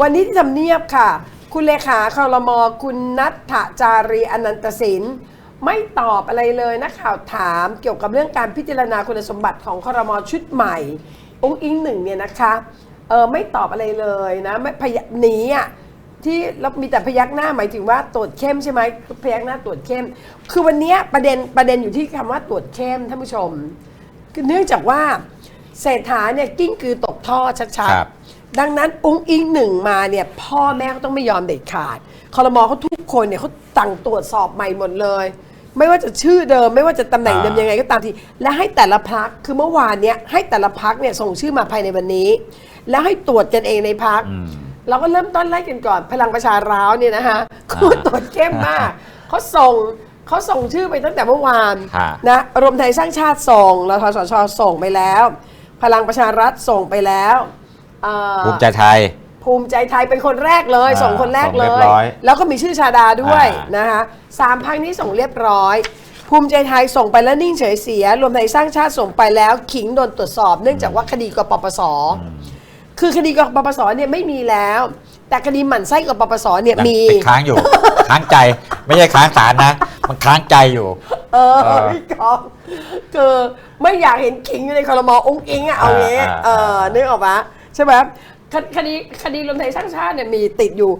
วันนี้ที่ทำเนียบค่ะ คุณเลขาคอรมอคุณนัทธจารีอนันตสินไม่ตอบอะไรเลยนักข่าวถามเกี่ยวกับเรื่องการพิจารณาคุณสมบัติของคอรมอชุดใหม่ องค์อิงหนึ่งเนี่ยนะคะเออไม่ตอบอะไรเลยนะไม่พยหนีอะที่เรามีแต่พยักหน้าหมายถึงว่าตรวจเข้มใช่ไหมพยักหน้าตรวจเข้ม คือวันเนี้ยประเด็นประเด็นอยู่ที่คำว่าตรวจเข้มท่านผู้ชม คือเนื่องจากว่า เศรษฐาเนี่ยกิ้งกือตกท่อชัดครับ ๆ ดังนั้นองค์อิงหนึ่งมาเนี่ยพ่อแม่ก็ต้องไม่ยอมเด็ดขาดคอรมอเขาทุกคนเนี่ยเขาตั้งตรวจสอบใหม่หมดเลย ไม่ว่าจะชื่อเดิม ไม่ว่าจะตำแหน่งเดิมอ่ายั ยังไงก็ตามที และให้แต่ละพักคือเมื่อวานเนี้ยให้แต่ละพักเนี่ยส่งชื่อมาภายในวันนี้ แล้วให้ตรวจกันเองในพัก อืม เราก็เริ่มต้นไล่กันก่อน พลังประชาร้าวเนี่ยนะคะคือตรวจเข้มมากเขาส่งเขาส่งชื่อไปตั้งแต่เมื่อวานฮะนะรวมไทยสร้างชาติส่งรทสชส่งไปแล้ว พลังประชารัฐส่งไปแล้วเอ่อภูมิใจไทย ภูมิใจไทยเป็นคนแรกเลย อ่าส่งคนแรกส่งเลเรียยบร้อย แล้วก็มีชื่อชาดาด้วยอ่านนะคะสามพักนี้ส่งเรียบร้อย ภูมิใจไทยส่งไปแล้วนิ่งเฉยเสีย รวมไทยสร้างชาติส่งไปแล้ว ขิงโดนตรวจสอบ เนื่องจากว่าคดีกปปส คือคดีกปปสเนี่ยไม่มีแล้ว แต่คดีหมั่นไส้กปปสเนี่ยมี ติดค้างอยู่ ค้างใจไม่ใช่ค้างศาลนะ มันค้างใจอยู่ เออเออ พี่กองคือไม่อยากเห็นขิงอยู่ในคอรมอองค์อิงอะเอางี้อ่า เออ่าอนึกออกปะใช่ไหมคคดีคดีรวมไทยสร้างชาติเนี่ยมีติดอยู่